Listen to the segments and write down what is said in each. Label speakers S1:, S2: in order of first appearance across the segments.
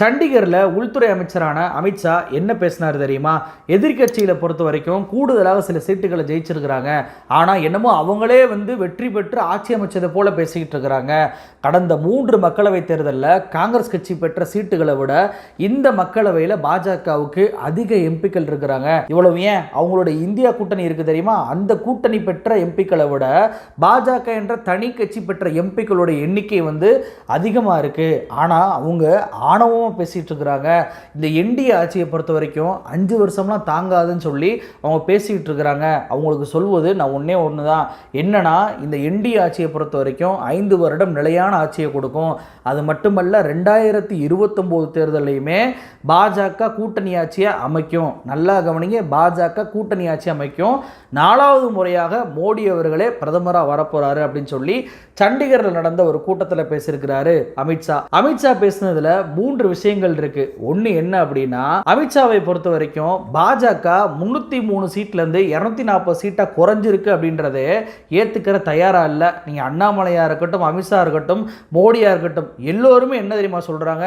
S1: சண்டிகர்ல உள்துறை அமைச்சரான அமித்ஷா என்ன பேசினார் தெரியுமா? எதிர்க்கட்சியில பொறுத்த வரைக்கும் கூடுதலாக சில சீட்டுகளை ஜெயிச்சிருக்கிறாங்க. ஆனா என்னமோ அவங்களே வந்து வெற்றி பெற்று ஆட்சி அமைச்சதை போல பேசிக்கிட்டு இருக்கிறாங்க. கடந்த மூன்று மக்களவை தேர்தலில் காங்கிரஸ் கட்சி பெற்ற சீட்டுகளை விட இந்த மக்களவையில் பாஜகவுக்கு அதிக எம்பிக்கள் இருக்கிறாங்க. இவ்வளவு ஏன்? அவங்களோட இந்தியா கூட்டணி இருக்கு தெரியுமா? அந்த கூட்டணி பெற்ற எம்பிக்களை விட பாஜக என்ற தனி கட்சி பெற்ற எம்பிக்களோட எண்ணிக்கை வந்து அதிகமாக இருக்கு. ஆனால் அவங்க ஆணவமாக பேசிட்டு இருக்கிறாங்க. இந்த என்டிஏ ஆட்சியை பொறுத்த வரைக்கும் அஞ்சு வருஷம்லாம் தாங்காதுன்னு சொல்லி அவங்க பேசிக்கிட்டு இருக்கிறாங்க. அவங்களுக்கு சொல்வது நான் ஒன்றே ஒன்று தான் என்னன்னா இந்த என்டிஏ ஆட்சியை பொறுத்த வரைக்கும் ஐந்து வருடம் நிலையான ஆட்சியை கொடுக்கும். அது மட்டுமல்ல ரெண்டாயிரத்தி இருபத்தொம்போது தேர்தலையுமே பாஜக கூட்டணி ஆட்சியை அமைக்கும். நல்லா கவனிங்க பாஜக கூட்டணி ஆட்சி அமைக்கும். நாலாவது முறையாக மோடி அவர்களே பிரதமராக வரப்போறாரு அப்படின்னு சொல்லி சண்டிகரில் நடந்த ஒரு கூட்டத்தில் பேசியிருக்கிறாரு அமித்ஷா. அமித்ஷா பேசினதுல மூன்று விஷயங்கள் இருக்கு. ஒன்று என்ன அப்படின்னா அமித்ஷாவை பொறுத்த வரைக்கும் பாஜக முன்னூற்றி மூணு சீட்லேருந்து இரநூத்தி நாற்பது சீட்டாக குறைஞ்சிருக்கு அப்படின்றத ஏற்றுக்கிற தயாராக இல்லை. நீங்கள் அண்ணாமலையாக இருக்கட்டும் அமித்ஷா இருக்கட்டும் மோடியாக இருக்கட்டும் எல்லோருமே என்ன தெரியுமா சொல்கிறாங்க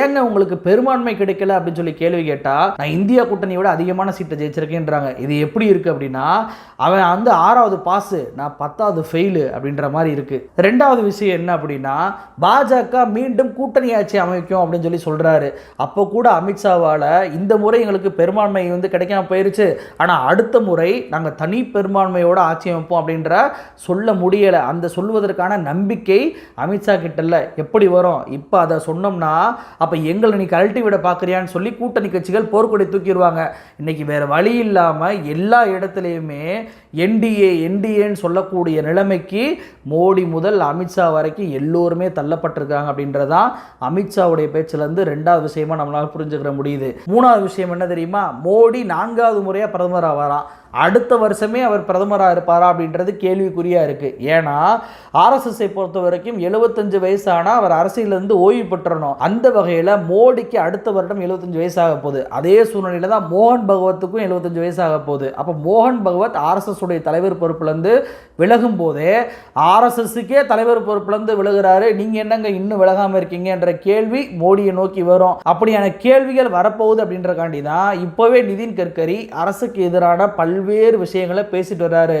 S1: ஏங்க உங்களுக்கு பெரும்பான்மை கிடைக்கல அப்படின்னு சொல்லி கேள்வி கேட்டால் நான் இந்தியா கூட்டணியை விட அதிகமான சீட்டை ஜெயிச்சிருக்கேன்றாங்க. இது எப்படி இருக்குது அப்படின்னா அவன் வந்து ஆறாவது பாஸு நான் பத்தாவது ஃபெயிலு அப்படின்ற மாதிரி இருக்குது ரெண்டாவது விஷயம் என்ன அப்படின்னா பாஜக மீண்டும் கூட்டணி ஆட்சி அமைக்கும் அப்படின்னு சொல்லி சொல்கிறாரு அப்போ கூட அமித்ஷாவால் இந்த முறை எங்களுக்கு பெரும்பான்மை வந்து கிடைக்காம போயிருச்சு. ஆனால் அடுத்த முறை நாங்கள் தனி பெரும்பான்மையோட ஆட்சி அமைப்போம் அப்படின்ற சொல்ல முடியலை. அந்த சொல்வதற்கான நம்பிக்கை அமித்ஷா கிட்ட இல்லை. எப்படி வரும்? இப்போ அதை சொன்னோம்னா அப்போ எங்களை நீ கழட்டி விட பார்க்குறியான்னு சொல்லி கூட்டணி கட்சிகள் போர்க்கொடி தூக்கிடுவாங்க. இன்னைக்கு வேறு வழி இல்லாமல் எல்லா இடத்துலையுமே என்டிஏ என்டிஏன்னு சொல்லக்கூடிய நிலைமைக்கு மோடி முதல் அமித்ஷா வரைக்கும் எல்லோருமே தள்ளப்பட்டிருக்காங்க அப்படின்றதான் அமித்ஷாவுடைய பேச்சிலேருந்து ரெண்டாவது விஷயமா நம்மளால் புரிஞ்சுக்கிற முடியுது. மூணாவது விஷயம் என்ன தெரியுமா? மோடி நான்காவது முறையாக பிரதமராக வரான் அடுத்த வருஷமே அவர் பிரதமராக இருப்பாரா அப்படின்றது கேள்விக்குறியாக இருக்குது ஏன்னா ஆர்எஸ்எஸ்ஐ பொறுத்த வரைக்கும் எழுபத்தஞ்சு வயசானால் அவர் அரசியலேருந்து ஓய்வு பெற்றணும் அந்த வகையில் மோடிக்கு அடுத்த வருடம் எழுபத்தஞ்சு வயசாக போகுது. அதே சூழ்நிலையில் தான் மோகன் பகவத்துக்கும் எழுபத்தஞ்சு வயசாக போகுது. அப்போ மோகன் பகவத் ஆர்எஸ்எஸ் உடைய தலைவர் பொறுப்புலேருந்து விலகும் போதே ஆர்எஸ்எஸ்க்கே தலைவர் பொறுப்புலேருந்து விலகுறாரு. நீங்கள் என்னங்க இன்னும் விலகாமல் இருக்கீங்க என்ற கேள்வி மோடியை நோக்கி வரும். அப்படியான கேள்விகள் வரப்போகுது அப்படின்றக்காண்டி தான் இப்போவே நிதின் கட்கரி அரசுக்கு எதிரான பல்வேறு பல்வேறு விஷயங்களை பேசிட்டு வர்றாரு.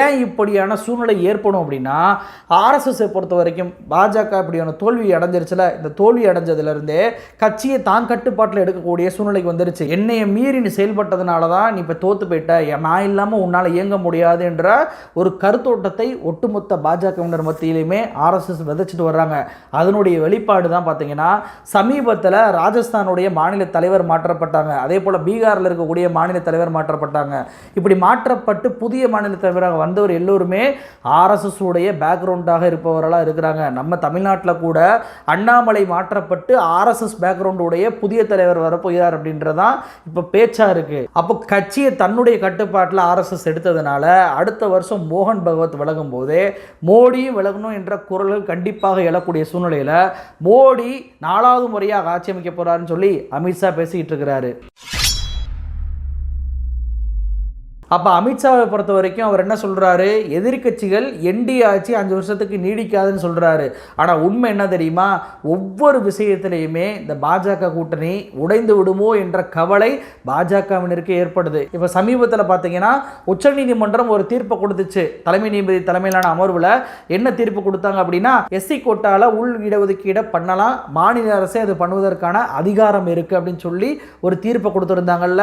S1: ஏன் இப்படியான சூழ்நிலை ஏற்படும் அப்படின்னா ஆர்எஸ்எஸ்ஸை பொறுத்த வரைக்கும் பாஜக இப்படியான தோல்வி அடைஞ்சிருச்சுல இந்த தோல்வி அடைஞ்சதுலேருந்தே கட்சியை தான் கட்டுப்பாட்டில் எடுக்கக்கூடிய சூழ்நிலைக்கு வந்துருச்சு. என்னையை மீறி நீ செயல்பட்டதுனால தான் நீ இப்போ தோற்று போயிட்ட. நான் இல்லாமல் உன்னால் இயங்க முடியாது என்ற ஒரு கருத்தோட்டத்தை ஒட்டுமொத்த பாஜகவினர் மத்தியிலையுமே ஆர்எஸ்எஸ் விதைச்சிட்டு வர்றாங்க. அதனுடைய வெளிப்பாடு தான் பார்த்தீங்கன்னா சமீபத்தில் ராஜஸ்தானுடைய மாநில தலைவர் மாற்றப்பட்டாங்க. அதே போல் பீகாரில் இருக்கக்கூடிய மாநில தலைவர் மாற்றப்பட்டாங்க. இப்படி மாற்றப்பட்டு புதிய மாநில தலைவராக வந்தவர் எல்லோருமே ஆர்எஸ்எஸ் உடைய பேக்ரவுண்டாக இருப்பவர்களாக இருக்கிறாங்க. நம்ம தமிழ்நாட்டில் கூட அண்ணாமலை மாற்றப்பட்டு ஆர்எஸ்எஸ் பேக்ரவுண்ட் உடைய புதிய தலைவர் வரப்போகிறார் அப்படின்றதான் இப்போ பேச்சாக இருக்குது அப்போ கட்சியை தன்னுடைய கட்டுப்பாட்டில் ஆர்எஸ்எஸ் எடுத்ததுனால அடுத்த வருஷம் மோகன் பகவத் விலகும் போதே மோடியும் விலகணும் என்ற குரல்கள் கண்டிப்பாக எழக்கூடிய சூழ்நிலையில் மோடி நாலாவது முறையாக ஆட்சி அமைக்க போகிறாருன்னு சொல்லி அமித்ஷா பேசிக்கிட்டு இருக்கிறாரு. அப்போ அமித்ஷாவை பொறுத்த வரைக்கும் அவர் என்ன சொல்கிறாரு எதிர்க்கட்சிகள் என்டிஏ ஆட்சி அஞ்சு வருஷத்துக்கு நீடிக்காதுன்னு சொல்கிறாரு ஆனால் உண்மை என்ன தெரியுமா? ஒவ்வொரு விஷயத்திலையுமே இந்த பாஜக கூட்டணி உடைந்து விடுமோ என்ற கவலை பாஜகவினருக்கு ஏற்படுது. இப்போ சமீபத்தில் பார்த்தீங்கன்னா உச்சநீதிமன்றம் ஒரு தீர்ப்பை கொடுத்துச்சு. தலைமை நீதிபதி தலைமையிலான அமர்வில் என்ன தீர்ப்பு கொடுத்தாங்க அப்படின்னா எஸ்சி கோட்டால உள் இடஒதுக்கீடை பண்ணலாம் மாநில அரசே அது பண்ணுவதற்கான அதிகாரம் இருக்குது அப்படின்னு சொல்லி ஒரு தீர்ப்பை கொடுத்துருந்தாங்கல்ல.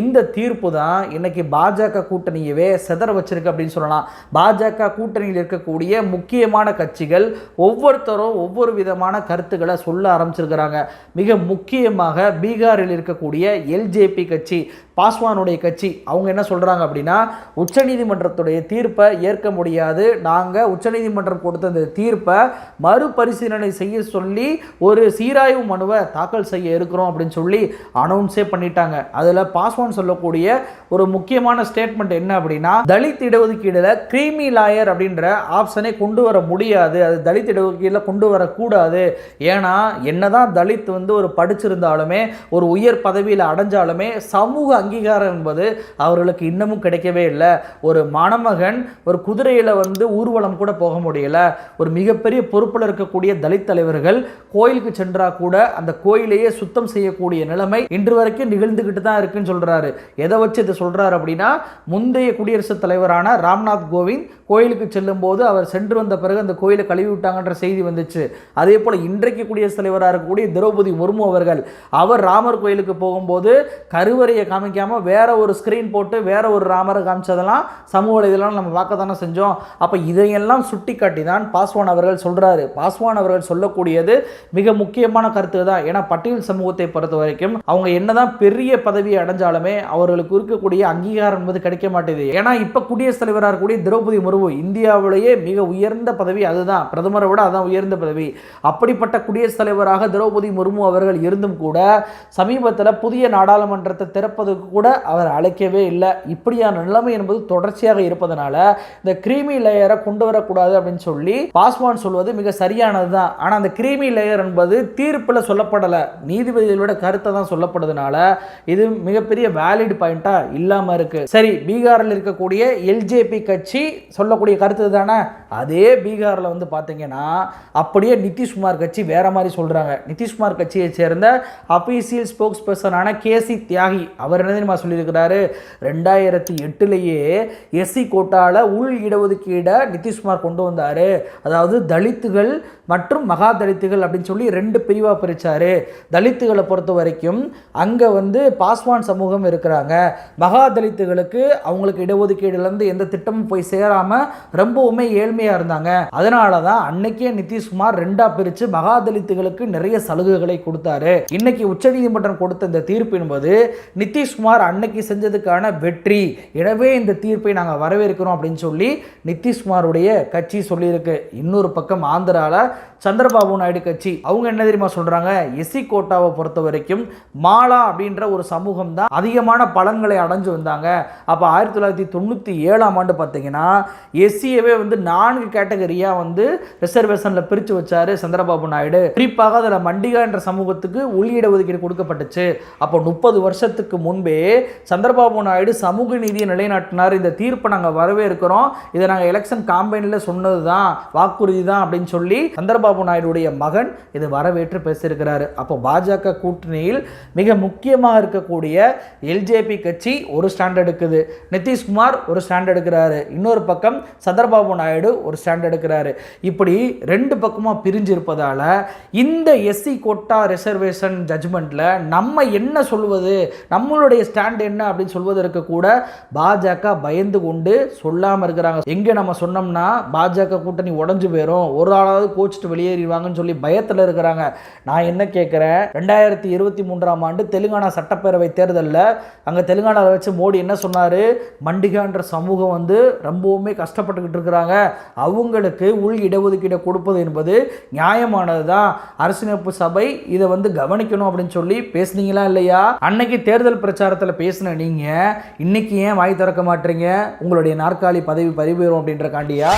S1: இந்த தீர்ப்பு தான் இன்னைக்கு பாஜக கூட்டணியவே செதற வச்சிருக்கு அப்படின்னு சொல்லலாம். பாஜக கூட்டணியில் இருக்கக்கூடிய முக்கியமான கட்சிகள் ஒவ்வொருத்தரும் ஒவ்வொரு விதமான கருத்துக்களை சொல்ல ஆரம்பிச்சிருக்கிறாங்க. மிக முக்கியமாக பீகாரில் இருக்கக்கூடிய எல்ஜேபி கட்சி பாஸ்வானுடைய கட்சி அவங்க என்ன சொல்கிறாங்க அப்படின்னா உச்சநீதிமன்றத்துடைய தீர்ப்பை ஏற்க முடியாது. நாங்கள் உச்சநீதிமன்றம் கொடுத்த இந்த தீர்ப்பை மறுபரிசீலனை செய்ய சொல்லி ஒரு சீராய்வு மனுவை தாக்கல் செய்ய இருக்கிறோம் அப்படின்னு சொல்லி அனௌன்ஸே பண்ணிட்டாங்க. அதில் பாஸ்வான் சொல்லக்கூடிய ஒரு முக்கியமான ஸ்டேட்மெண்ட் என்ன அப்படின்னா தலித் இடஒதுக்கீடில் கிரீமி லாயர் அப்படின்ற ஆப்ஷனை கொண்டு வர முடியாது. அது தலித் இடஒதுக்கீடில் கொண்டு வரக்கூடாது. ஏன்னா என்னதான் தலித் வந்து ஒரு படிச்சிருந்தாலுமே ஒரு உயர் பதவியில் அடைஞ்சாலுமே சமூக அங்கீகாரம் என்பது அவர்களுக்கு இன்னமும் கிடைக்கவே இல்லை. ஒரு மணமகன் ஒரு குதிரையில் வந்து ஊர்வலம் கூட போக முடியல. ஒரு மிகப்பெரிய பொறுப்பில் இருக்கக்கூடிய தலித் தலைவர்கள் கோயிலுக்கு சென்றா கூட அந்த கோயிலையே சுத்தம் செய்யக்கூடிய நிலைமை இன்று வரைக்கும் நிகழ்ந்துக்கிட்டு தான் இருக்குன்னு சொல்றாரு. எதை வச்சு இதை சொல்றாரு அப்படின்னா முந்தைய குடியரசுத் தலைவரான ராம்நாத் கோவிந்த் கோயிலுக்கு செல்லும்போது அவர் சென்று வந்த பிறகு அந்த கோயிலை கழுவி விட்டாங்கன்ற செய்தி வந்துச்சு. அதே போல் இன்றைக்கு குடியரசுத் தலைவராக இருக்கக்கூடிய திரௌபதி முர்மு அவர்கள் அவர் ராமர் கோயிலுக்கு போகும்போது கருவறையை காமிக்காமல் வேற ஒரு ஸ்கிரீன் போட்டு வேற ஒரு ராமரை காமிச்சதெல்லாம் சமூக வலைதளம் நம்ம பார்க்க தானே செஞ்சோம். அப்போ இதையெல்லாம் சுட்டி காட்டி தான் பாஸ்வான் அவர்கள் சொல்றாரு. பாஸ்வான் அவர்கள் சொல்லக்கூடியது மிக முக்கியமான கருத்து தான் ஏன்னா பட்டியல் சமூகத்தை பொறுத்த வரைக்கும் அவங்க என்னதான் பெரிய பதவியை அடைஞ்சாலுமே அவர்களுக்கு இருக்கக்கூடிய அங்கீகாரம் என்பது கிடைக்க மாட்டேது. ஏன்னா இப்போ குடியரசுத் தலைவராக இருக்கக்கூடிய திரௌபதி முர்மு இந்தியாவிலேயே மிக உயர்ந்த பதவி அதுதான். பிரதமரை விட அதான் உயர்ந்த பதவி. அப்படிப்பட்ட குடியரசுத் தலைவராக திரௌபதி முர்மு அவர்கள் இருந்தும் கூட சமீபத்தில் புதிய நாடாளுமன்றத்தை திறப்பதற்கு கூட அவர் அழைக்கவே இல்லை. இப்படியான நிலைமை என்பது தொடர்ச்சியாக இருப்பதனால இந்த கிரீமி லேயரை கொண்டு வரக்கூடாது அப்படின்னு சொல்லி பாஸ்வான் சொல்வது மிக சரியானது தான். ஆனால் அந்த கிரீமி லேயர் என்பது தீர்ப்பில் சொல்லப்படலை. நீதிபதிகளோட கருத்தை தான் சொல்லப்படுறதுனால இது மிகப்பெரிய வேலிட் பாயிண்ட்டாக இல்லாமல் இருக்கு. சரி பீகாரில் இருக்கக்கூடிய எல்ஜேபி கட்சி சொல்லக்கூடிய கருத்து தானே? அதே பீகாரில் வந்து பார்த்தீங்கன்னா அப்படியே நிதிஷ்குமார் கட்சி வேற மாதிரி சொல்கிறாங்க நிதிஷ்குமார் கட்சியை சேர்ந்த அபிஷியல் ஸ்போக்ஸ் பர்சனான கேசி தியாகி அவர் என்ன தெரியுமா சொல்லியிருக்கிறாரு ரெண்டாயிரத்தி எட்டுலேயே எஸ்சி கோட்டால உள் இடஒதுக்கீடை நிதிஷ்குமார் கொண்டு வந்தார். அதாவது தலித்துகள் மற்றும் மகா தலித்துகள் அப்படின்னு சொல்லி ரெண்டு பிரிவாக பிரித்தார் தலித்துகளை பொறுத்த வரைக்கும் அங்கே வந்து பாஸ்வான் சமூகம் இருக்கிறாங்க. மகா தலித்துகளுக்கு அவங்களுக்கு இடஒதுக்கீடுலேருந்து எந்த திட்டமும் போய் சேராமல் ரொம்பவுமே ஏழ்மையாக இருந்தாங்க. அதனால தான் அன்னைக்கே நிதிஷ்குமார் ரெண்டாக பிரித்து மகா தலித்துகளுக்கு நிறைய சலுகைகளை கொடுத்தாரு. இன்னைக்கு உச்சநீதிமன்றம் கொடுத்த இந்த தீர்ப்பு என்பது நிதிஷ்குமார் அன்னைக்கு செஞ்சதுக்கான வெற்றி. எனவே இந்த தீர்ப்பை நாங்கள் வரவேற்கிறோம் அப்படின்னு சொல்லி நிதிஷ்குமாருடைய கட்சி சொல்லியிருக்கு. இன்னொரு பக்கம் ஆந்திராவில் are சந்திரபாபு நாயுடு கட்சி. அவங்க என்ன தெரியுமா சொல்றாங்க? எஸ்சி கோட்டாவை பொறுத்த வரைக்கும் மாலா அப்படின்ற ஒரு சமூகம் தான் அதிகமான பலன்களை அடைஞ்சு வந்தாங்க. அப்போ ஆயிரத்தி தொள்ளாயிரத்தி தொண்ணூற்றி ஏழாம் ஆண்டு பார்த்தீங்கன்னா எஸ்சியவே வந்து நான்கு கேட்டகரியாக வந்து ரிசர்வேஷனில் பிரித்து வச்சாரு சந்திரபாபு நாயுடு. குறிப்பாக அதில் மண்டிகா என்ற சமூகத்துக்கு உள் ஒதுக்கீடு கொடுக்கப்பட்டுச்சு. அப்போ முப்பது வருஷத்துக்கு முன்பே சந்திரபாபு நாயுடு சமூக நீதியை நிலைநாட்டினார். இந்த தீர்ப்பை நாங்கள் வரவேற்கிறோம். இதை நாங்கள் எலெக்ஷன் காம்பெயினில் சொன்னது தான் வாக்குறுதி தான் அப்படின்னு சொல்லி சந்திரபாபு நாயுடுடைய மகன் இது வரவேற்று பேசியிருக்கிறாரு. அப்போ பாஜக கூட்டணியில் மிக முக்கியமாக இருக்கக்கூடிய எல்ஜேபி கட்சி ஒரு ஸ்டாண்ட் எடுக்குது. நிதிஷ்குமார் ஒரு ஸ்டாண்ட் எடுக்கிறாரு. இன்னொரு பக்கம் சந்திரபாபு நாயுடு ஒரு ஸ்டாண்ட் எடுக்கிறாரு. இப்படி ரெண்டு பக்கமாக பிரிஞ்சு இருப்பதால இந்த எஸ்சி கோட்டா ரிசர்வேஷன் ஜட்ஜ்மெண்ட்டில் நம்ம என்ன சொல்வது? நம்மளுடைய ஸ்டாண்ட் என்ன அப்படின்னு சொல்வதற்கு கூட பாஜக பயந்து கொண்டு சொல்லாமல் இருக்கிறாங்க. எங்கே நம்ம சொன்னோம்னா பாஜக கூட்டணி உடஞ்சு போயிடும் ஒரு ஆளாவது கோச்சிட்டு வெளியேறிடுவாங்கன்னு சொல்லி பயத்தில் இருக்கிறாங்க. நான் என்ன கேட்குறேன் ரெண்டாயிரத்தி இருபத்தி மூன்றாம் ஆண்டு தெலுங்கானா சட்டப்பேரவை தேர்தலில் அங்கே தெலுங்கானாவில் வச்சு மோடி என்ன சொன்னார்? மண்டிகான்ற சமூகம் வந்து ரொம்பவுமே கஷ்டப்பட்டுக்கிட்டு இருக்கிறாங்க. அவங்களுக்கு உள் இடஒதுக்கீடை கொடுப்பது என்பது நியாயமானது தான் அரசியலமைப்பு சபை இதை வந்து கவனிக்கணும் அப்படின்னு சொல்லி பேசுனீங்களா இல்லையா? அன்னைக்கு தேர்தல் பிரச்சாரத்தில் பேசின நீங்கள் இன்னைக்கு ஏன் வாய் திறக்க மாட்டீங்க? உங்களுடைய நாற்காலி பதவி பறிபெறும் அப்படின்ற காண்டியா?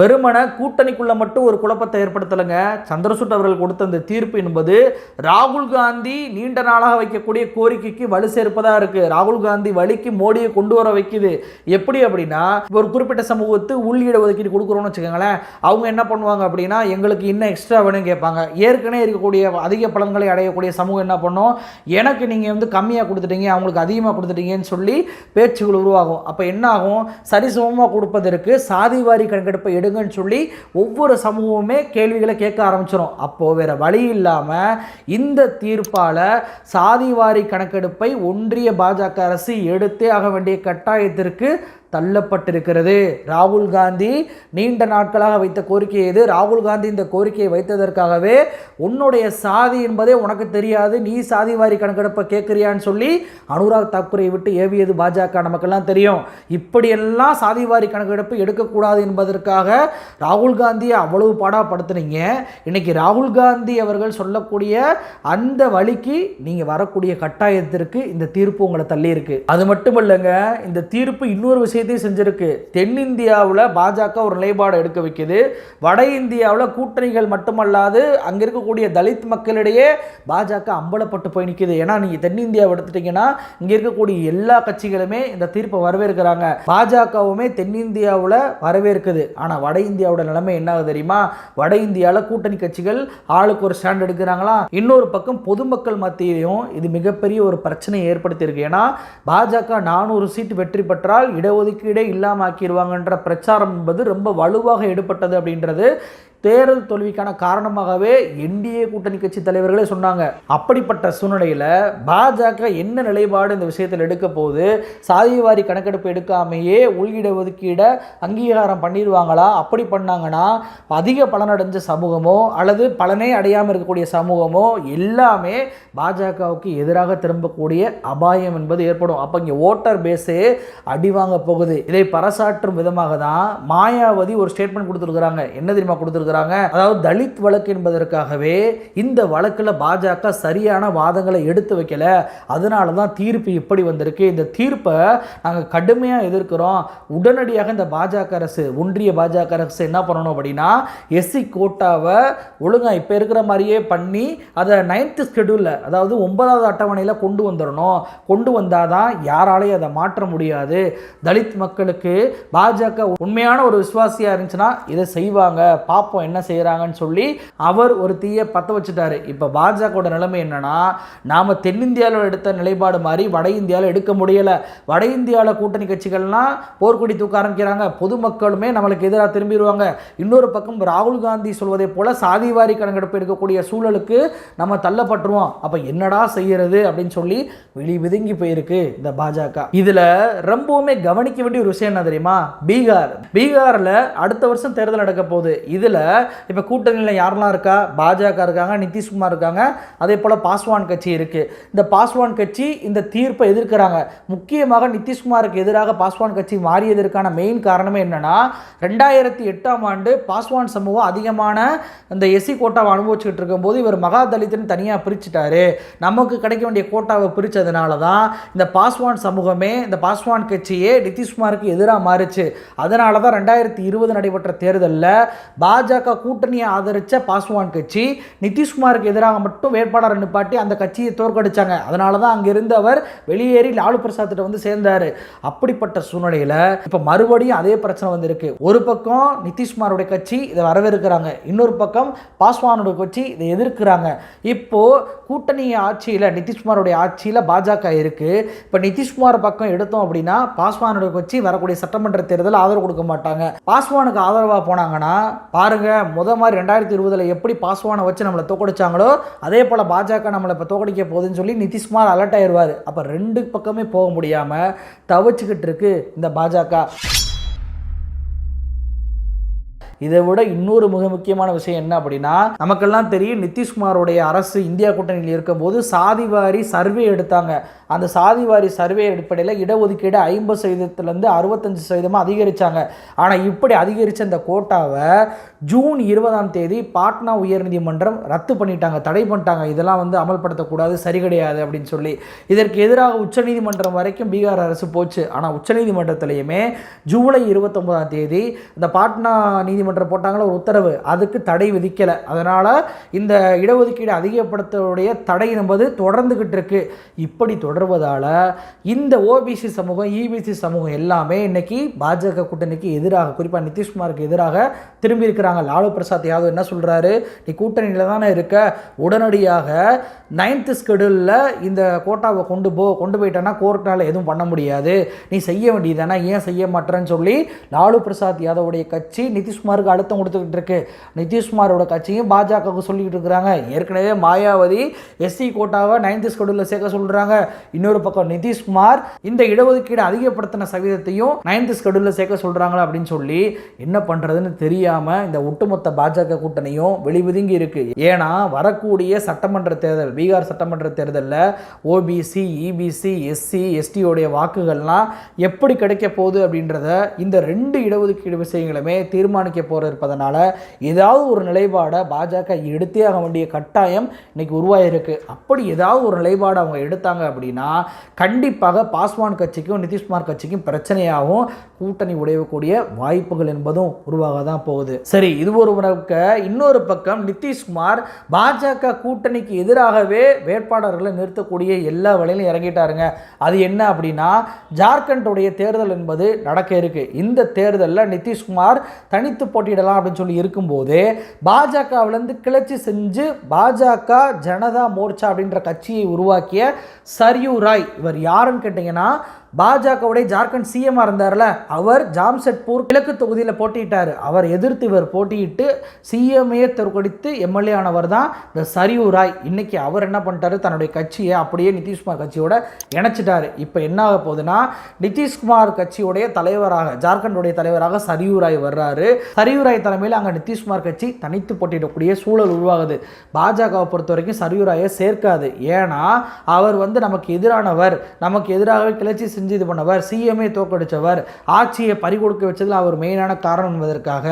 S1: வெறுமனை கூட்டணிக்குள்ளே மட்டும் ஒரு குழப்பத்தை ஏற்படுத்தலைங்க. சந்திரசூட் அவர்கள் கொடுத்த அந்த தீர்ப்பு என்பது ராகுல் காந்தி நீண்ட நாளாக வைக்கக்கூடிய கோரிக்கைக்கு வலு சேர்ப்பதாக இருக்குது ராகுல் காந்தி வழிக்கு மோடியை கொண்டு வர வைக்குது. எப்படி அப்படின்னா ஒரு குறிப்பிட்ட சமூகத்து உள்ளீட ஒதுக்கீடு கொடுக்குறோன்னு வச்சுக்கோங்களேன். அவங்க என்ன பண்ணுவாங்க அப்படின்னா எங்களுக்கு இன்னும் எக்ஸ்ட்ரா வேணும் கேட்பாங்க. ஏற்கனவே இருக்கக்கூடிய அதிக பலன்களை அடையக்கூடிய சமூகம் என்ன பண்ணும்? எனக்கு நீங்கள் வந்து கம்மியாக கொடுத்துட்டீங்க அவங்களுக்கு அதிகமாக கொடுத்துட்டீங்கன்னு சொல்லி பேச்சுகள் உருவாகும். அப்போ என்ன ஆகும்? சரிசமமாக கொடுப்பதற்கு சாதிவாரி கணக்கெடுப்பை எடுங்கன்னு சொல்லி ஒவ்வொரு சமூகமுமே கேள்விகளை கேட்க ஆரம்பிச்சிடும் அப்போது வேற வழி இல்லாமல் இந்த தீர்ப்பால் சாதிவாரி கணக்கெடுப்பை ஒன்றிய பாஜக அரசு எடுத்தே ஆக வேண்டிய கட்டாயத்திற்கு தள்ளப்பட்டிருக்கிறது. ராகுல் காந்தி நீண்ட நாட்களாக வைத்த கோரிக்கை எது? ராகுல் காந்தி இந்த கோரிக்கையை வைத்ததற்காகவே உன்னுடைய சாதி என்பதே உனக்கு தெரியாது நீ சாதி வாரி கணக்கெடுப்பை கேட்குறியான்னு சொல்லி அனுராக் தாக்கூரை விட்டு ஏவியது பாஜக. நமக்கெல்லாம் தெரியும். இப்படியெல்லாம் சாதி வாரி கணக்கெடுப்பு எடுக்கக்கூடாது என்பதற்காக ராகுல் காந்தியை அவ்வளவு பாடாப்படுத்துனீங்க. இன்னைக்கு ராகுல் காந்தி அவர்கள் சொல்லக்கூடிய அந்த வழிக்கு நீங்கள் வரக்கூடிய கட்டாயத்திற்கு இந்த தீர்ப்பு உங்களை தள்ளியிருக்கு. அது மட்டும் இல்லைங்க இந்த தீர்ப்பு இன்னொரு விஷயம் விஷயத்தையும் செஞ்சுருக்கு. தென்னிந்தியாவில் பாஜக ஒரு நிலைப்பாடு எடுக்க வைக்குது. வட இந்தியாவில் கூட்டணிகள் மட்டுமல்லாது அங்கே இருக்கக்கூடிய தலித் மக்களிடையே பாஜக அம்பலப்பட்டு போய் நிற்குது ஏன்னா நீங்கள் தென்னிந்தியாவை எடுத்துட்டீங்கன்னா இங்கே இருக்கக்கூடிய எல்லா கட்சிகளுமே இந்த தீர்ப்பை வரவேற்கிறாங்க. பாஜகவுமே தென்னிந்தியாவில் வரவேற்குது. ஆனால் வட இந்தியாவோட நிலைமை என்ன ஆகுது தெரியுமா? வட இந்தியாவில் கூட்டணி கட்சிகள் ஆளுக்கு ஒரு ஸ்டாண்ட் எடுக்கிறாங்களா? இன்னொரு பக்கம் பொதுமக்கள் மத்தியிலையும் இது மிகப்பெரிய ஒரு பிரச்சனையை ஏற்படுத்தியிருக்கு. ஏன்னா பாஜக நானூறு சீட் வெற்றி பெற்றால் இடஒதுக்கீடு இல்லாமல் ஆக்கிடுவாங்கன்ற பிரச்சாரம் என்பது ரொம்ப வலுவாக எடுப்பட்டது அப்படின்றது தேர்தல் தோல்விக்கான காரணமாகவே என்டிஏ கூட்டணி கட்சி தலைவர்களே சொன்னாங்க. அப்படிப்பட்ட சூழ்நிலையில் பாஜக என்ன நிலைப்பாடு இந்த விஷயத்தில் எடுக்க போது சாதிவாரி கணக்கெடுப்பு எடுக்காமையே உள்கிட ஒதுக்கீட அங்கீகாரம் பண்ணிடுவாங்களா? அப்படி பண்ணாங்கன்னா அதிக பலனடைஞ்ச சமூகமோ அல்லது பலனே அடையாமல் இருக்கக்கூடிய சமூகமோ எல்லாமே பாஜகவுக்கு எதிராக திரும்பக்கூடிய அபாயம் என்பது ஏற்படும். அப்போ இங்கே ஓட்டர் பேஸே அடிவாங்க போகுது. இதை பறைசாற்றும் விதமாக தான் மாயாவதி ஒரு ஸ்டேட்மெண்ட் கொடுத்துருக்குறாங்க. என்ன தெரியுமா கொடுத்துருக்குறாங்க அதாவது தலித் வழக்கு என்பதற்காகவே இந்த வழக்கில் பாஜக சரியான வாதங்களை எடுத்து வைக்கல. அதனால தான் தீர்ப்பு இப்படி வந்திருக்கு. இந்த தீர்ப்பை நாங்கள் கடுமையாக எதிர்க்கிறோம். உடனடியாக இந்த பாஜக அரசு ஒன்றிய பாஜக அரசு என்ன பண்ணணும் அப்படின்னா எஸ்சி கோட்டாவை ஒழுங்காக இப்போ இருக்கிற மாதிரியே பண்ணி அதை நைன்த்து ஸ்கெடியூலில் அதாவது ஒன்பதாவது அட்டவணையில் கொண்டு வந்துடணும். கொண்டு வந்தால் தான் யாராலையும் அதை மாற்ற முடியாது. தலித் மக்களுக்கு பாஜக உண்மையான ஒரு விசுவாசியாக இருந்துச்சுன்னா இதை செய்வாங்க. பார்ப்போம். என்ன செய்கிறாங்கன்னு சொல்லி அவர் ஒரு தீயை பற்ற வச்சுட்டாரு. இப்போ பாஜகவோட நிலைமை என்னன்னா நாம் தென்னிந்தியாவில் எடுத்த நிலைப்பாடு மாதிரி வட இந்தியாவில் எடுக்க முடியலை. வட இந்தியாவில் கூட்டணி கட்சிகள்லாம் போர்க்கொடி தூக்க ஆரம்பிக்கிறாங்க. பொதுமக்களுமே நம்மளுக்கு எதிராக திரும்பிடுவாங்க. இன்னொரு பக்கம் ராகுல் காந்தி சொல்வதை போல சாதிவாரி கணக்கெடுப்பு எடுக்கக்கூடிய சூழலுக்கு நம்ம தள்ளப்பட்டுருவோம். அப்போ என்னடா செய்யறது அப்படின்னு சொல்லி வெளி விதுங்கி போயிருக்கு இந்த பாஜக. இதில் ரொம்பவுமே கவனிக்க வேண்டிய ஒரு விஷயம் என்ன தெரியுமா? பீகார். பீகாரில் அடுத்த வருஷம் தேர்தல் நடக்க போகுது. இதில் இப்போ கூட்டணியில் யாரெல்லாம் இருக்கா? பாஜக இருக்காங்க நிதிஷ்குமார் இருக்காங்க. அதே போல் பாஸ்வான் கட்சி இருக்குது இந்த பாஸ்வான் கட்சி இந்த தீர்ப்பை எதிர்க்கிறாங்க. முக்கியமாக நிதிஷ்குமாருக்கு எதிராக பாஸ்வான் கட்சி மாறியதற்கான மெயின் காரணமே என்னென்னா ரெண்டாயிரத்தி எட்டாம் ஆண்டு பாஸ்வான் சமூகம் அதிகமான இந்த எஸ்சி கோட்டாவை அனுபவிச்சுக்கிட்டு இருக்கும்போது இவர் மகா தலித்துன்னு தனியாக பிரிச்சுட்டாரு. நமக்கு கிடைக்க வேண்டிய கோட்டாவை பிரித்ததுனால தான் இந்த பாஸ்வான் சமூகமே இந்த பாஸ்வான் கட்சியே நிதிஷ்குமாருக்கு எதிராக மாறுச்சு. அதனால தான் ரெண்டாயிரத்தி இருபது நடைபெற்ற தேர்தலில் பாஜக கூட்டணியை ஆதரித்த பாஸ்வான் கட்சி நிதிஷ்குமாருக்கு எதிராக மட்டும் வேட்பாளர் நிப்பாட்டி அந்த கட்சியை தோற்கடிச்சாங்க. அதனால தான் அங்கிருந்து அவர் வெளியேறி லாலு பிரசாத்திட்ட வந்து சேர்ந்தார். அப்படிப்பட்ட சூழ்நிலையில் இப்போ மறுபடியும் அதே பிரச்சனை வந்திருக்கு. ஒரு பக்கம் நிதிஷ்குமாரோட கட்சி இதை வரவேற்கிறாங்க. இன்னொரு பக்கம் பாஸ்வானோட கட்சி இதை எதிர்க்கிறாங்க. இப்போ கூட்டணி ஆட்சியில் நிதிஷ்குமாரோடைய ஆட்சியில் பாஜக இருக்கு. இப்போ நிதிஷ்குமார் பக்கம் எடுத்தோம் அப்படின்னா பாஸ்வானோட கட்சி வரக்கூடிய சட்டமன்ற தேர்தல் ஆதரவு கொடுக்க மாட்டாங்க. பாஸ்வானுக்கு ஆதரவாக போனாங்கன்னா பாருங்க முத மாதிரி ரெண்டாயிரத்தி இருபதில் எப்படி பாஸ்வானை வச்சு நம்மளை தோக்கடிச்சாங்களோ அதே போல் பாஜக நம்மளை இப்போ தோக்கடிக்க போகுதுன்னு சொல்லி நிதிஷ்குமார் அலர்ட் ஆயிடுவார் அப்போ ரெண்டு பக்கமே போக முடியாமல் தவிச்சுக்கிட்டு இருக்கு இந்த பாஜக. இதை விட இன்னொரு மிக முக்கியமான விஷயம் என்ன அப்படின்னா நமக்கெல்லாம் தெரியும் நிதிஷ்குமாரோடைய அரசு இந்தியா கூட்டணியில் இருக்கும்போது சாதிவாரி சர்வே எடுத்தாங்க. அந்த சாதிவாரி சர்வே அடிப்படையில் இடஒதுக்கீடு ஐம்பது சதவீதத்துலேருந்து அறுபத்தஞ்சு சதவீதமாக அதிகரித்தாங்க ஆனால் இப்படி அதிகரித்த இந்த கோட்டாவை ஜூன் இருபதாம் தேதி பாட்னா உயர்நீதிமன்றம் ரத்து பண்ணிட்டாங்க தடை பண்ணிட்டாங்க. இதெல்லாம் வந்து அமல்படுத்தக்கூடாது சரி கிடையாது அப்படின்னு சொல்லி. இதற்கு எதிராக உச்சநீதிமன்றம் வரைக்கும் பீகார் அரசு போச்சு. ஆனால் உச்சநீதிமன்றத்திலையுமே ஜூலை இருபத்தொன்பதாம் தேதி இந்த பாட்னா நீதிமன்றம் போட்டாங்களோ ஒரு உத்தரவு. அதுக்கு தடை விதிக்கலை. அதனால் இந்த இடஒதுக்கீடு அதிகப்படுத்தவுடைய தடை என்பது தொடர்ந்துக்கிட்டு இருக்குது இப்படி தொடர்வதால் இந்த ஓபிசி சமூகம் இபிசி சமூகம் எல்லாமே இன்றைக்கி பாஜக கூட்டணிக்கு எதிராக குறிப்பாக நிதிஷ்குமாருக்கு எதிராக திரும்பி இருக்கிறாங்க லாலு பிரசாத் யாதவ் என்ன சொல்கிறாரு நீ கூட்டணியில் தானே இருக்க. உடனடியாக நைன்த்து ஸ்கெடியூலில் இந்த கோட்டாவை கொண்டு போ கொண்டு போயிட்டேன்னா கோர்ட்டால் எதுவும் பண்ண முடியாது. நீ செய்ய வேண்டியதானே ஏன் செய்ய மாட்டேன்னு சொல்லி லாலு பிரசாத் யாதவுடைய கட்சி நிதிஷ்குமார் நிதிஷ்குமாருக்கு அழுத்தம் கொடுத்துக்கிட்டு இருக்கு. நிதிஷ்குமாரோட கட்சியும் பாஜகவுக்கு சொல்லிக்கிட்டு இருக்கிறாங்க. ஏற்கனவே மாயாவதி எஸ்சி கோட்டாவை நைன்த் ஸ்கெடியூலில் சேர்க்க சொல்கிறாங்க இன்னொரு பக்கம் நிதிஷ்குமார் இந்த இடஒதுக்கீடு அதிகப்படுத்தின சதவீதத்தையும் நைன்த் ஸ்கெடியூலில் சேர்க்க சொல்கிறாங்களா அப்படின்னு சொல்லி என்ன பண்ணுறதுன்னு தெரியாமல் இந்த ஒட்டுமொத்த பாஜக கூட்டணியும் வெளிவிதுங்கி இருக்கு. ஏன்னா வரக்கூடிய சட்டமன்ற தேர்தல் பீகார் சட்டமன்ற தேர்தலில் ஓபிசி இபிசி எஸ்சி எஸ்டியோடைய வாக்குகள்லாம் எப்படி கிடைக்க போகுது அப்படின்றத இந்த ரெண்டு இடஒதுக்கீடு விஷயங்களுமே தீர்மானிக்க போர் இருப்பதனால ஏதாவது ஒரு நிலைப்பாடை பாஜக எடுத்தே ஆக வேண்டிய கட்டாயம் இன்னைக்கு உருவாயிருக்கு. அப்படி ஏதாவது ஒரு நிலைப்பாடு அவங்க எடுத்தாங்க அப்படின்னா கண்டிப்பாக பாஸ்வான் கட்சிக்கும் நிதிஷ்குமார் கட்சிக்கும் பிரச்சனையாகவும் கூட்டணி உடையக்கூடிய வாய்ப்புகள் என்பதும் உருவாக தான் போகுது. சரி இது ஒரு பக்க இன்னொரு பக்கம் நிதிஷ்குமார் பாஜக கூட்டணிக்கு எதிராகவே வேட்பாளர்களை நிறுத்தக்கூடிய எல்லா வேலையிலும் இறங்கிட்டாருங்க. அது என்ன அப்படின்னா ஜார்க்கண்டுடைய தேர்தல் என்பது நடக்க இருக்கு. இந்த தேர்தலில் நிதிஷ்குமார் தனித்து போட்டியிடலாம் அப்படின்னு சொல்லி இருக்கும்போது பாஜகவிலேருந்து கிளர்ச்சி செஞ்சு பாஜக ஜனதா மோர்ச்சா அப்படின்ற கட்சியை உருவாக்கிய சர்யூ ராய். இவர் யாருன்னு கேட்டிங்கன்னா பாஜகவுடைய ஜார்க்கண்ட் சிஎம்மாக இருந்தார்ல அவர் ஜாம்செட்பூர் கிழக்கு தொகுதியில் போட்டியிட்டார். அவர் எதிர்த்து இவர் போட்டியிட்டு சிஎம்ஏ தற்கொடித்து எம்எல்ஏ ஆனவர் தான் இந்த சரியூ ராய் இன்னைக்கு அவர் என்ன பண்ணிட்டாரு? தன்னுடைய கட்சியை அப்படியே நிதிஷ்குமார் கட்சியோட இணைச்சிட்டார். இப்போ என்ன ஆக போகுதுன்னா நிதிஷ்குமார் கட்சியுடைய தலைவராக ஜார்க்கண்டுடைய தலைவராக சரியூ ராய் வர்றாரு. சரியூ ராய் தலைமையில் அங்கே நிதிஷ்குமார் கட்சி தனித்து போட்டியிடக்கூடிய சூழல் உருவாகுது. பாஜகவை பொறுத்த வரைக்கும் சரியூ ராயை சேர்க்காது. ஏன்னா அவர் வந்து நமக்கு எதிரானவர். நமக்கு எதிராக கிளர்ச்சி செஞ்சு இது பண்ணவர் சிஎம்ஏ தோற்கடிச்சவர் ஆட்சியை பறிகொடுக்க வச்சதில் அவர் மெயினான காரணம் என்பதற்காக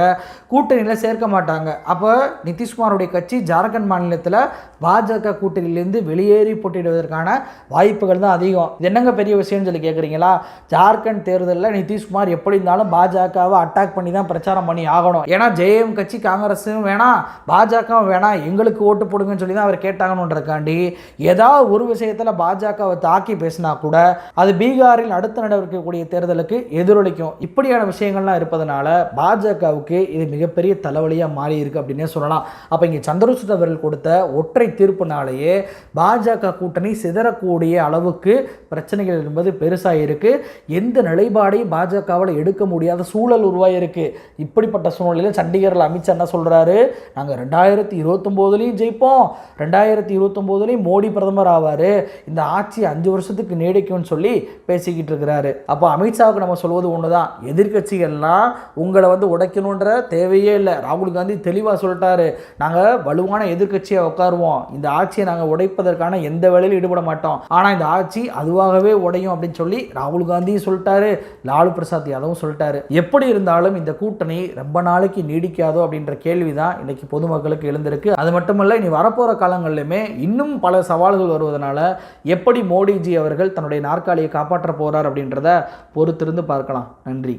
S1: கூட்டணியில் சேர்க்க மாட்டாங்க. அப்போ நிதிஷ்குமாருடைய கட்சி ஜார்க்கண்ட் மாநிலத்தில் பாஜக கூட்டணியிலேருந்து வெளியேறி போட்டியிடுவதற்கான வாய்ப்புகள் தான் அதிகம். இது என்னங்க பெரிய விஷயம்னு சொல்லி கேட்குறீங்களா ஜார்க்கண்ட் தேர்தலில் நிதிஷ்குமார் எப்படி இருந்தாலும் பாஜகவை அட்டாக் பண்ணி தான் பிரச்சாரம் பண்ணி ஆகணும். ஏன்னா ஜேஎம் கட்சி காங்கிரஸும் வேணாம் பாஜகவும் வேணாம் எங்களுக்கு ஓட்டு போடுங்கன்னு சொல்லி தான் அவர் கேட்டாங்கன்றக்காண்டி ஏதாவது ஒரு விஷயத்தில் பாஜகவை தாக்கி பேசினா கூட அது பீகார் பீகாரில் அடுத்த நடவடிக்கக்கூடிய தேர்தலுக்கு எதிரொலிக்கும். இப்படியான விஷயங்கள்லாம் இருப்பதனால பாஜகவுக்கு இது மிகப்பெரிய தலைவலியாக மாறி இருக்கு அப்படின்னே சொல்லலாம். அப்போ இங்கே சந்திரசூட் அவர்கள் கொடுத்த ஒற்றை தீர்ப்புனாலேயே பாஜக கூட்டணி சிதறக்கூடிய அளவுக்கு பிரச்சனைகள் என்பது பெருசாக இருக்கு எந்த நிலைப்பாடையும் பாஜகவில் எடுக்க முடியாத சூழல் உருவாகிருக்கு இப்படிப்பட்ட சூழ்நிலையில் சண்டிகரில் அமித்ஷா என்ன சொல்கிறாரு நாங்கள் ரெண்டாயிரத்தி இருபத்தொம்போதுலேயும் ஜெயிப்போம். ரெண்டாயிரத்தி இருபத்தொம்போதுலேயும் மோடி பிரதமர் ஆவார். இந்த ஆட்சி அஞ்சு வருஷத்துக்கு நீடிக்கும்னு சொல்லி பேசிக்கிட்டு இருக்கிறாரு அப்போ அமித்ஷாவுக்கு நம்ம சொல்வது ஒன்று தான் எதிர்கட்சிகள்லாம் உங்களை வந்து உடைக்கணுன்ற தேவையே இல்லை. ராகுல் காந்தி தெளிவாக சொல்லிட்டாரு. நாங்கள் வலுவான எதிர்கட்சியை உட்காருவோம். இந்த ஆட்சியை நாங்கள் உடைப்பதற்கான எந்த வேலையிலும் ஈடுபட மாட்டோம். ஆனால் இந்த ஆட்சி அதுவாகவே உடையும் அப்படின்னு சொல்லி ராகுல் காந்தியும் சொல்லிட்டாரு. லாலு பிரசாத் யாதவும் சொல்லிட்டாரு. எப்படி இருந்தாலும் இந்த கூட்டணி ரொம்ப நாளைக்கு நீடிக்காதோ அப்படின்ற கேள்வி தான் இன்னைக்கு பொதுமக்களுக்கு எழுந்திருக்கு. அது மட்டுமல்ல இனி வரப்போகிற காலங்களிலுமே இன்னும் பல சவால்கள் வருவதனால எப்படி மோடிஜி அவர்கள் தன்னுடைய நாற்காலியை காப்பாற்ற போறார் அப்படின்றத பொறுத்திருந்து பார்க்கலாம். நன்றி.